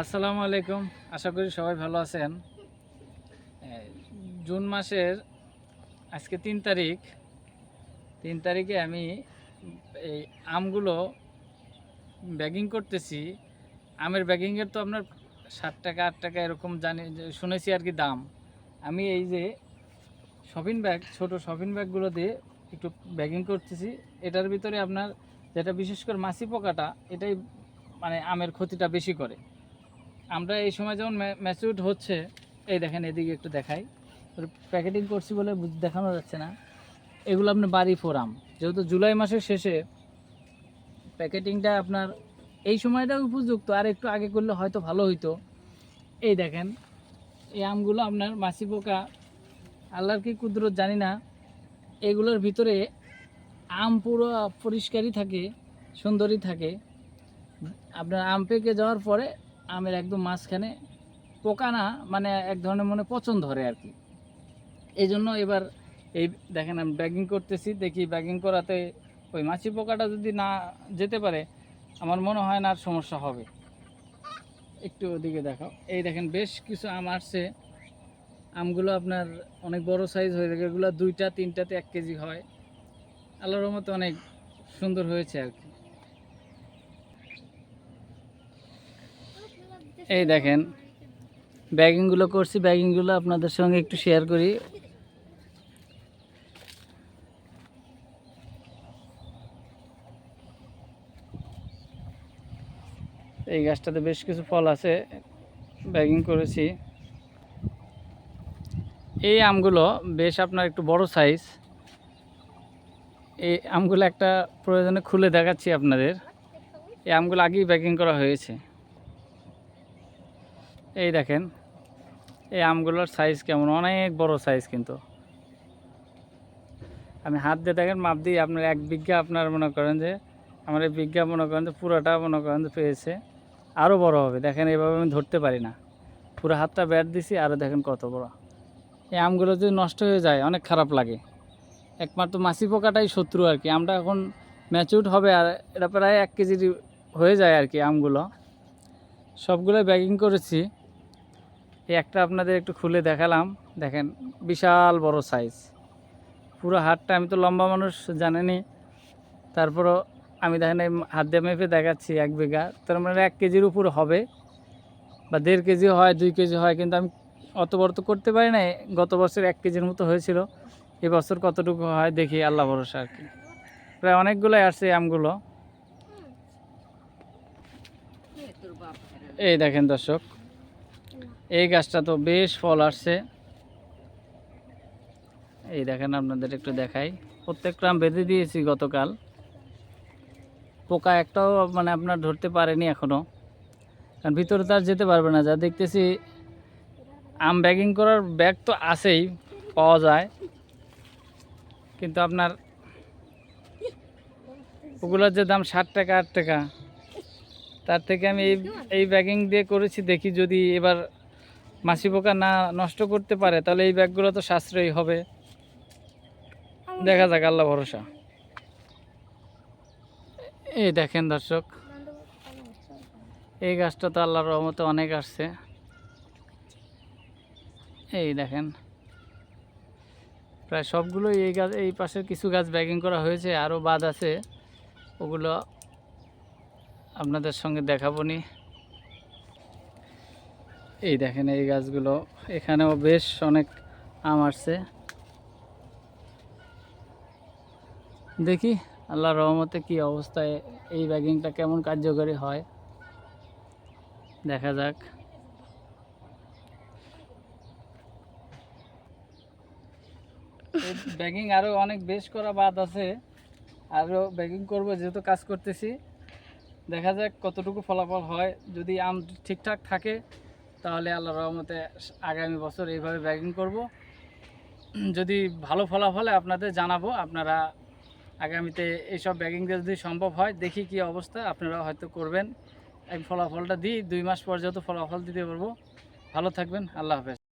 আসসালামু আলাইকুম। আশা করি সবাই ভালো আছেন। জুন মাসের আজকে তিন তারিখ। তিন তারিখে আমি এই আমগুলো ব্যাগিং করতেছি। আমের ব্যাগিংয়ের তো আপনার ষাট টাকা, আট টাকা এরকম জানি, শুনেছি আর কি দাম। আমি এই যে শপিং ব্যাগ ছোট শপিং ব্যাগগুলো দিয়ে একটু ব্যাগিং করতেছি। এটার ভিতরে আপনার যেটা বিশেষ করে মাছি পোকাটা, এটাই মানে আমের ক্ষতিটা বেশি করে। আমরা এই সময় যেমন ম্যাচিউড হচ্ছে, এই দেখেন এদিকে একটু দেখাই। প্যাকেটিং করছি বলে দেখানো যাচ্ছে না। এগুলো আপনার বাড়ি ফোর আম যেহেতু জুলাই মাসের শেষে প্যাকেটিংটা আপনার এই সময়টা উপযুক্ত, আর একটু আগে করলে হয়তো ভালো হইতো। এই দেখেন, এই আমগুলো আপনার মাছি পোকা, আল্লাহর কি কুদরত জানি না। এগুলোর ভিতরে আম পুরো পরিষ্কারই থাকে, সুন্দরই থাকে। আপনার আম পেকে যাওয়ার পরে আমের একদম মাঝখানে পোকা না মানে এক ধরনের মনে পচন ধরে আর কি। এই জন্য এবার এই দেখেন আমি ব্যাগিং করতেছি, দেখি ব্যাগিং করাতে ওই মাছি পোকাটা যদি না যেতে পারে, আমার মনে হয় না আর সমস্যা হবে। একটু ওদিকে দেখাও। এই দেখেন বেশ কিছু আম আসছে। আমগুলো আপনার অনেক বড় সাইজ হয়ে থাকে। এগুলো দুইটা, তিনটাতে এক কেজি হয়। আল্লাহর মতো অনেক সুন্দর হয়েছে আর কি। এই দেখেন ব্যাগিংগুলো করছি ব্যাগিংগুলো আপনাদের সঙ্গে একটু শেয়ার করি। এই গাছটাতে বেশ কিছু ফল আছে ব্যাগিং করেছি। এই আমগুলো বেশ আপনার একটু বড় সাইজ এই আমগুলো একটা প্রয়োজনে খুলে দেখাচ্ছি আপনাদের। এই আমগুলো আগেই ব্যাগিং করা হয়েছে। এই দেখেন, এই আমগুলোর সাইজ কেমন? অনেক বড় সাইজ কিন্তু। আমি হাত দিয়ে দেখেন, মাপ দিয়ে আপনার এক বিঘা আপনার মনে করেন যে, আমার এই বিঘা মনে করেন যে, পুরোটা মনে করেন যে পেয়েছে। আরও বড় হবে। দেখেন, এভাবে আমি ধরতে পারি না। পুরো হাতটা ব্যাট দিছি আরও দেখেন কত বড়। এই আমগুলো যদি নষ্ট হয়ে যায়, অনেক খারাপ লাগে। একমাত্র মাছি পোকাটাই শত্রু আর কি। আমটা এখন ম্যাচিউড হবে আর এটা প্রায় এক কেজি হয়ে যায় আর কি আমগুলো। সবগুলো ব্যাগিং করেছি। এই একটা আপনাদের একটু খুলে দেখালাম। দেখেন, বিশাল বড় সাইজ পুরো হাতটা আমি তো লম্বা মানুষ জানেনি তারপরও আমি দেখেন, এই হাত দিয়ে মেপে দেখাচ্ছি এক বিঘা। তার মানে এক কেজির উপর হবে। বা দেড় কেজি হয়, দুই কেজি হয়, কিন্তু আমি অত বড় তো করতে পারি না গত বছর এক কেজির মতো হয়েছিল। এ বছর কতটুকু হয়, দেখি, আল্লাহ ভরসা আর কি। প্রায় অনেকগুলোই আসছে আমগুলো। এই দেখেন দর্শক এই গাছটা তো বেশ ফল আসছে। এই দেখেন আপনাদের একটু দেখাই। প্রত্যেকটা আম বেঁধে দিয়েছি গতকাল। পোকা একটাও মানে আপনার ধরতে পারেনি এখনও কারণ ভিতরে তো আর যেতে পারবে না। যা দেখতেছি, আম ব্যাগিং করার ব্যাগ তো আছেই, পাওয়া যায়। কিন্তু আপনার ওগুলোর যে দাম ষাট টাকা, আট টাকা, তার থেকে আমি এই এই ব্যাগিং দিয়ে করেছি। দেখি যদি এবার মাছি পোকা না নষ্ট করতে পারে, তাহলে এই ব্যাগগুলো তো সাশ্রয়ী হবে। দেখা যাক, আল্লাহ ভরসা। এই দেখেন দর্শক, এই গাছটা তো আল্লাহর রহমতে অনেক আসছে। এই দেখেন, প্রায় সবগুলো এই গাছ, এই পাশের কিছু গাছ ব্যাগিং করা হয়েছে আরও বাদ আছে। ওগুলো আপনাদের সঙ্গে দেখাবো নি। এই দেখেন এই গাছগুলো। এখানেও বেশ অনেক আম আসছে। দেখি আল্লাহর রহমতে কি অবস্থায় এই ব্যাগিংটা কেমন কার্যকরী হয়। দেখা যাক। ব্যাগিং আরও অনেক বেশ করা বাদ আছে। আরও ব্যাগিং করব যেহেতু কাজ করতেছি। দেখা যাক কতটুকু ফলাফল হয়। যদি আম ঠিকঠাক থাকে তাহলে আল্লাহ রহমতে আগামী বছর এইভাবে ব্যাগিং করব। যদি ভালো ফলাফলে আপনাদের জানাব, আপনারা আগামীতে এইসব ব্যাগিংটা যদি সম্ভব হয়, দেখি কি অবস্থা, আপনারা হয়তো করবেন। এই ফলাফলটা দিই, দুই মাস পর্যন্ত ফলাফল দিতে পারব। ভালো থাকবেন, আল্লাহ হাফেজ।